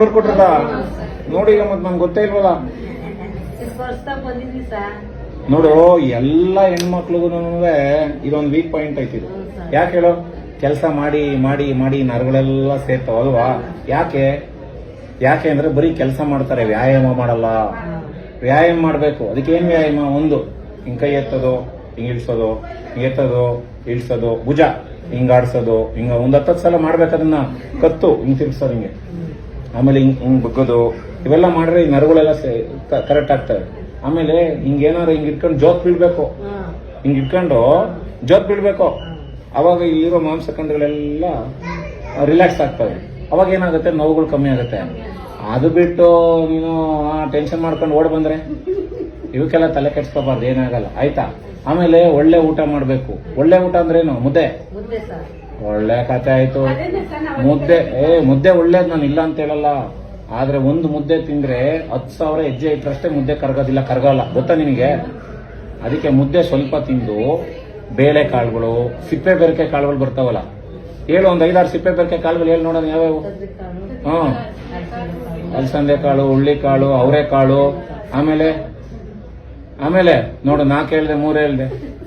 ಕೊಟ್ರದ ನೋಡಿ ಮತ್ತೆ ನಂಗೆ ಗೊತ್ತೇ ಇಲ್ವಲ್ಲ? ನೋಡು ಎಲ್ಲ ಹೆಣ್ಮಕ್ಳಿಗೂ ಇದೊಂದು ವೀಕ್ ಪಾಯಿಂಟ್ ಐತಿ ಯಾಕೆ ಹೇಳೋ? ಕೆಲಸ ಮಾಡಿ ಮಾಡಿ ಮಾಡಿ ನರಗಳೆಲ್ಲ ಸೇರ್ತಾವ ಅಲ್ವಾ? ಯಾಕೆ? ಯಾಕೆ ಅಂದ್ರೆ ಬರೀ ಕೆಲಸ ಮಾಡ್ತಾರೆ ವ್ಯಾಯಾಮ ಮಾಡಲ್ಲ. ವ್ಯಾಯಾಮ ಮಾಡಬೇಕು. ಅದಕ್ಕೆ ಏನು ವ್ಯಾಯಾಮ? ಒಂದು ಹಿಂಗ್ ಕೈ ಎತ್ತೋದು ಹಿಂಗ್ ಇಳಿಸೋದು ಹಿಂಗ್ ಎತ್ತೋದು ಇಳಿಸೋದು ಭುಜ ಹಿಂಗಾಡ್ಸೋದು ಹಿಂಗ ಒಂದ್ ಹತ್ತತ್ತು ಸಲ ಮಾಡ್ಬೇಕದನ್ನ ಕತ್ತು ಹಿಂಗ್ ತಿರ್ಸೋದು ಹಿಂಗೆ. ಆಮೇಲೆ ಹಿಂಗ್ ಹಿಂಗ್ ಬಗ್ಗೋದು, ಇವೆಲ್ಲ ಮಾಡ್ರೆ ಈ ನರಗಳೆಲ್ಲ ಕರೆಕ್ಟ್ ಆಗ್ತವೆ. ಆಮೇಲೆ ಹಿಂಗ್ ಏನಾದ್ರು ಹಿಂಗ್ ಇಟ್ಕೊಂಡು ಜೋತ್ ಬೀಳ್ಬೇಕು ಹಿಂಗ್ ಇಟ್ಕೊಂಡು ಜೋತ್ ಬೀಳ್ಬೇಕು ಅವಾಗ ಇಲ್ಲಿರೋ ಮಾಂಸಖಂಡಗಳೆಲ್ಲ ರಿಲ್ಯಾಕ್ಸ್ ಆಗ್ತವೆ. ಅವಾಗ ಏನಾಗುತ್ತೆ? ನೋವುಗಳು ಕಮ್ಮಿ ಆಗುತ್ತೆ. ಅದು ಬಿಟ್ಟು ನೀನು ಟೆನ್ಷನ್ ಮಾಡ್ಕೊಂಡು ಓಡ್ ಬಂದ್ರೆ? ಇವಕ್ಕೆಲ್ಲ ತಲೆ ಕೆಡ್ಸ್ಕೋಬಾರ್ದು, ಏನಾಗಲ್ಲ. ಆಯ್ತಾ? ಆಮೇಲೆ ಒಳ್ಳೆ ಊಟ ಮಾಡಬೇಕು. ಒಳ್ಳೆ ಊಟ ಅಂದ್ರೇನು? ಮುದ್ದೆ. ಒಳ್ಳೆ ಕತೆ ಆಯ್ತು. ಮುದ್ದೆ, ಏ, ಮುದ್ದೆ ಒಳ್ಳೇದು ನಾನು ಇಲ್ಲ ಅಂತ ಹೇಳಲ್ಲ. ಆದ್ರೆ ಒಂದು ಮುದ್ದೆ ತಿಂದ್ರೆ ಹತ್ತು ಸಾವಿರ ಹೆಜ್ಜೆ ಇಟ್ಟರಷ್ಟೇ ಮುದ್ದೆ ಕರಗೋದಿಲ್ಲ, ಕರಗಲ್ಲ. ಗೊತ್ತಾ ನಿನಗೆ? ಅದಕ್ಕೆ ಮುದ್ದೆ ಸ್ವಲ್ಪ ತಿಂದು ಬೇಳೆ ಕಾಳುಗಳು, ಸಿಪ್ಪೆ ಬೆರಕೆ ಕಾಳುಗಳು ಬರ್ತಾವಲ್ಲ. ಹೇಳು, ಒಂದು ಐದಾರು ಸಿಪ್ಪೆ ಬೆರಕೆ ಕಾಳುಗಳು ಹೇಳಿ ನೋಡೋಣ ಯಾವ್ಯಾವು? ಹ್ಮ್ ಅಲಸಂದೆ ಕಾಳು, ಹುಳ್ಳಿ ಕಾಳು ಅವರೆಕಾಳು ಆಮೇಲೆ ಆಮೇಲೆ ನೋಡು ನಾಲ್ಕು ಹೇಳ್ದೆ ಮೂರು ಹೇಳ್ದೆ.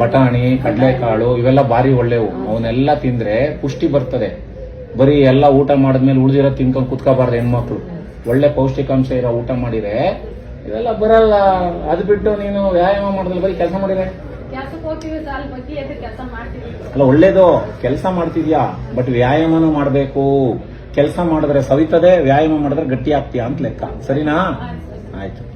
ಬಟಾಣಿ ಕಡಲೆಕಾಳು ಇವೆಲ್ಲ ಭಾರಿ ಒಳ್ಳೆವು. ಅವನ್ನೆಲ್ಲ ತಿಂದ್ರೆ ಪುಷ್ಟಿ ಬರ್ತದೆ. ಬರೀ ಎಲ್ಲ ಊಟ ಮಾಡಿದ್ಮೇಲೆ ಉಳಿದಿರೋ ತಿನ್ಕೊಂಡು ಕುತ್ಕೋಬಾರ್ದು ಹೆಣ್ಮಕ್ಳು. ಒಳ್ಳೆ ಪೌಷ್ಟಿಕಾಂಶ ಇರೋ ಊಟ ಮಾಡಿದ್ರೆ ಇವೆಲ್ಲ ಬರಲ್ಲ. ಅದು ಬಿಟ್ಟು ನೀನು ವ್ಯಾಯಾಮ ಮಾಡಿದ್ರೆ ಬರೀ ಕೆಲಸ ಮಾಡಿದ್ರೆ. ಅಲ್ಲ ಒಳ್ಳೇದು. ಕೆಲಸ ಮಾಡ್ತಿದ್ಯಾ? ಬಟ್ ವ್ಯಾಯಾಮನೂ ಮಾಡಬೇಕು. ಕೆಲಸ ಮಾಡಿದ್ರೆ ಸವಿತದೆ ವ್ಯಾಯಾಮ ಮಾಡಿದ್ರೆ ಗಟ್ಟಿ ಆಗ್ತೀಯಾ ಅಂತ ಲೆಕ್ಕ. ಸರಿನಾ? ಆಯ್ತು.